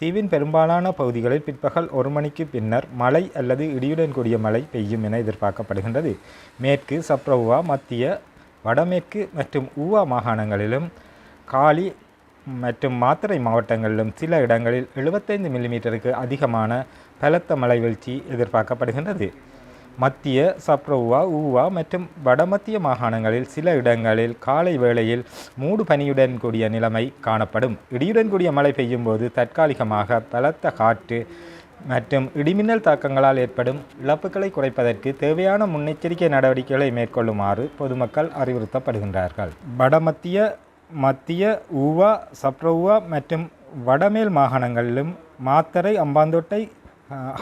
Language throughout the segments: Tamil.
தீவின் பெரும்பாலான பகுதிகளில் பிற்பகல் ஒரு மணிக்கு பின்னர் மழை அல்லது இடியுடன் கூடிய மழை பெய்யும் என எதிர்பார்க்கப்படுகின்றது. மேற்கு சப்ரவுவா மத்திய வடமேற்கு மற்றும் ஊவா மாகாணங்களிலும் காலி மற்றும் மாத்திரை மாவட்டங்களிலும் சில இடங்களில் 75 மில்லிமீட்டருக்கு அதிகமான பலத்த மழை வீழ்ச்சி எதிர்பார்க்கப்படுகின்றது. மத்திய சப்ரவுவா ஊவா மற்றும் வடமத்திய மாகாணங்களில் சில இடங்களில் காலை வேளையில் மூடு பனியுடன் கூடிய நிலைமை காணப்படும். இடியுடன் கூடிய மழை பெய்யும் போது தற்காலிகமாக பலத்த காற்று மற்றும் இடிமின்னல் தாக்கங்களால் ஏற்படும் இழப்புகளை குறைப்பதற்கு தேவையான முன்னெச்சரிக்கை நடவடிக்கைகளை மேற்கொள்ளுமாறு பொதுமக்கள் அறிவுறுத்தப்படுகின்றார்கள். வடமத்திய மத்திய ஊவா சப்ரவுவா மற்றும் வடமேல் மாகாணங்களிலும் மாத்தரை அம்பாந்தோட்டை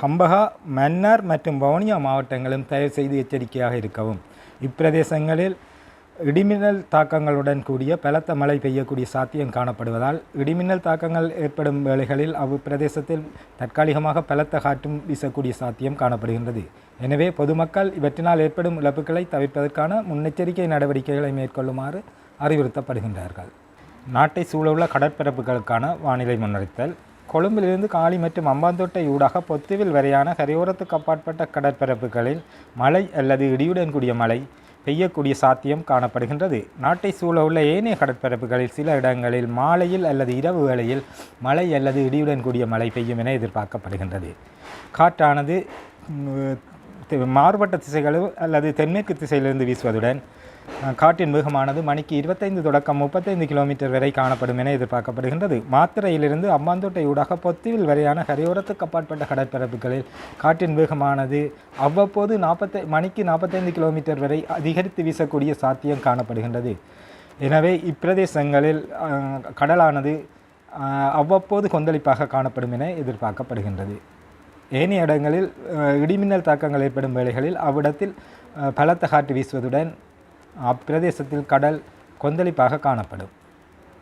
ஹம்பகா மன்னார் மற்றும் வவுனியா மாவட்டங்களும் தயவு செய்து எச்சரிக்கையாக இருக்கவும். இப்பிரதேசங்களில் இடிமின்னல் தாக்கங்களுடன் கூடிய பலத்த மழை பெய்யக்கூடிய சாத்தியம் காணப்படுவதால் இடிமின்னல் தாக்கங்கள் ஏற்படும் வேளைகளில் அவ்விப்பிரதேசத்தில் தற்காலிகமாக பலத்த காற்றும் வீசக்கூடிய சாத்தியம் காணப்படுகின்றது. எனவே பொதுமக்கள் இவற்றினால் ஏற்படும் இழப்புகளை தவிர்ப்பதற்கான முன்னெச்சரிக்கை நடவடிக்கைகளை மேற்கொள்ளுமாறு அறிவுறுத்தப்படுகின்றார்கள். நாட்டை சூழவுள்ள கடற்பரப்புகளுக்கான வானிலை முன்னறித்தல். கொழும்பிலிருந்து காலி மற்றும் அம்பாந்தோட்டை ஊடாக பொத்துவில் வரையான கரையோரத்துக்கு அப்பாற்பட்ட கடற்பரப்புகளில் மழை அல்லது இடியுடன் கூடிய மழை பெய்யக்கூடிய சாத்தியம் காணப்படுகின்றது. நாட்டை சூழவுள்ள ஏனைய கடற்பரப்புகளில் சில இடங்களில் மாலையில் அல்லது இரவு வேளையில் மழை அல்லது இடியுடன் கூடிய மழை பெய்யும் என எதிர்பார்க்கப்படுகின்றது. காற்றானது மாறுபட்ட திசைகளோ அல்லது தென்மேற்கு திசையிலிருந்து வீசுவதுடன் காற்றின் வேகமானது மணிக்கு இருபத்தைந்து தொடக்கம் முப்பத்தைந்து கிலோமீட்டர் வரை காணப்படும் என எதிர்பார்க்கப்படுகின்றது. மாத்திரையிலிருந்து அம்மாந்தோட்டை ஊடாக பொத்துவில் வரையான கரையோரத்துக்கு அப்பாற்பட்ட கடற்பரப்புகளில் காற்றின் வேகமானது அவ்வப்போது நாற்பத்தை மணிக்கு நாற்பத்தைந்து கிலோமீட்டர் வரை அதிகரித்து வீசக்கூடிய சாத்தியம் காணப்படுகின்றது. எனவே இப்பிரதேசங்களில் கடலானது அவ்வப்போது கொந்தளிப்பாக காணப்படும் என எதிர்பார்க்கப்படுகின்றது. ஏனைய இடங்களில் இடிமின்னல் தாக்கங்கள் ஏற்படும் வேளைகளில் அவ்விடத்தில் பலத்த காற்று வீசுவதுடன் அப்பிரதேசத்தில் கடல் கொந்தளிப்பாக காணப்படும்.